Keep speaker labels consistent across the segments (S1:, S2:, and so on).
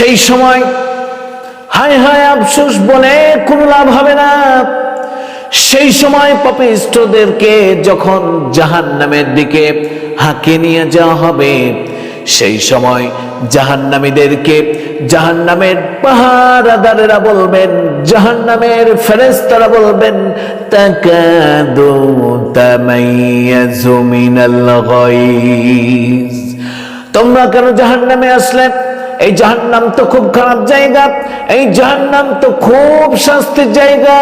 S1: সেই সময়, হায় হায় আফসোস বলে কোনো লাভ হবে না। সেই সময় পাপিষ্টদেরকে যখন জাহান নামের দিকে হাঁকে নিয়ে যাওয়া হবে, সেই সময় জাহান্নামীদেরকে জাহান্নামের পাহারাদারেরা বলবেন, জাহান্নামের ফেরেশতারা বলবেন, তাকাদু তামাইয়াজু মিনাল গায়জ তোমরা কেন জাহান্নামে আসলে? এই জাহান্নাম তো খুব খারাপ জায়গা, এই জাহান্নাম তো খুব শাস্তির জায়গা,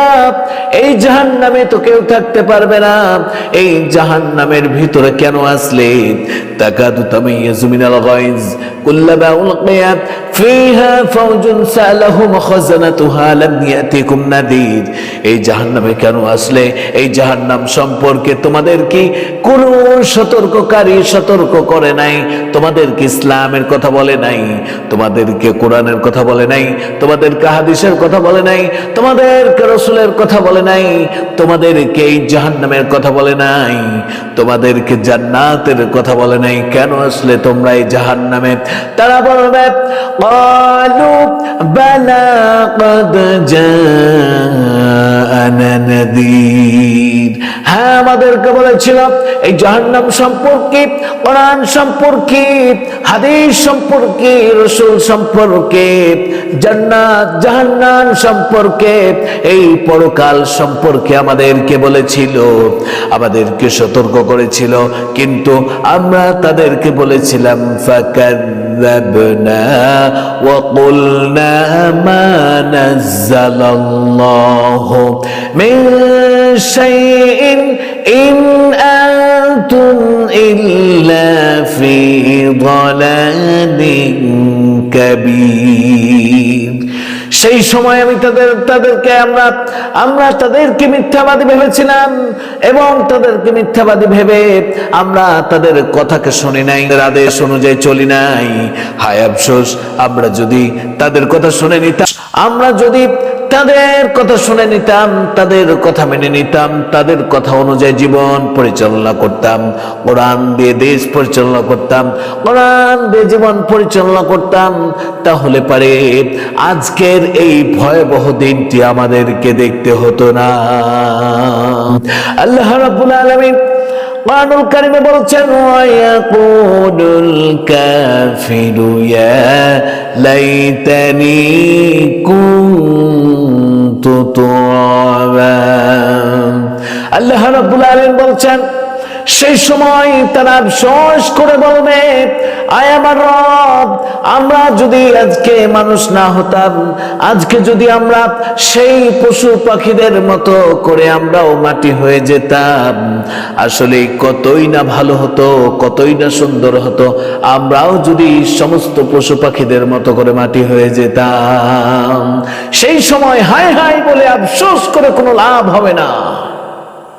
S1: এই জাহান্নামে তো কেউ থাকতে পারবে না, এই জাহান্নামের ভিতরে কেন আসলে? গায়জ ফিহা ফাওজুন সালাহুম খাজানাতুহা লাম ইয়াতিকুম নাদির এই জাহান্নামে কেন আসলে? এই জাহান্নাম সম্পর্কে তোমাদের কি কোন সতর্ককারী সতর্ক করে নাই? তোমাদেরকে ইসলামের কথা বলে নাই? তোমাদেরকে কোরআনের কথা বলে নাই তোমাদেরকে হাদিসের কথা বলে নাই তোমাদেরকে রসুলের কথা বলে নাই তোমাদেরকে এই জাহান্নামের কথা বলে নাই তোমাদেরকে জান্নাতের কথা বলে নাই কেন আসলে তোমরা এই জাহান্নামে তারা বলবে قالوا بلى قد جاءنا نذير হ্যাঁ আমাদেরকে বলেছিল এই জাহান্নাম সম্পর্কে কোরআন সম্পর্কে হাদিস সম্পর্কে রসুল সম্পর্কে জান্নাত জাহান্নাম সম্পর্কে এই পরকাল সম্পর্কে আমাদেরকে বলেছিল আমাদেরকে সতর্ক করেছিল কিন্তু আমরা তাদেরকে বলেছিলাম فكذبنا وقلنا ما نزل الله من شيء إن أنتم إلا في ضلال كبير সেই সময় আমি তাদের তাদেরকে আমরা আমরা তাদেরকে মিথ্যাবাদী ভেবেছিলাম এবং তাদেরকে মিথ্যাবাদী ভেবে আমরা তাদের কথাকে শুনি নাই তাদের আদেশ অনুযায়ী চলি নাই হায় আফসোস আমরা যদি তাদের কথা শুনে নিতাম আমরা যদি তাদের কথা শুনে নিতাম, তাদের কথা মেনে নিতাম, তাদের কথা অনুযায়ী জীবন পরিচালনা করতাম। কোরআন দিয়ে দেশ পরিচালনা করতাম, কোরআন দিয়ে জীবন পরিচালনা করতাম। তাহলে পারে আজকের এই ভয়াবহ দিনটি আমাদেরকে দেখতে হতো না। আল্লাহ রাব্বুল আলামিন কোরআনুল কারিমে বলছেন ওয়ায়াকুলুল কাফিরু ইয়া লাইতানি কুনতু তুরাবা আল্লাহ রাব্বুল আলামিন বলছেন, সেই সময় তারা আফসোস করে বলবে, আয় আমার রব, আমরা যদি আজকে মানুষ না হতাম, আজকে যদি আমরা সেই পশু পাখিদের মতো করে আমরাও মাটি হয়ে যেতাম আসলে কতই না ভালো হতো, কতই না সুন্দর হতো, আমরাও যদি সমস্ত পশু পাখিদের মতো করে মাটি হয়ে যেতাম। সেই সময় হায় হায় বলে আফসোস করে কোনো লাভ হবে না।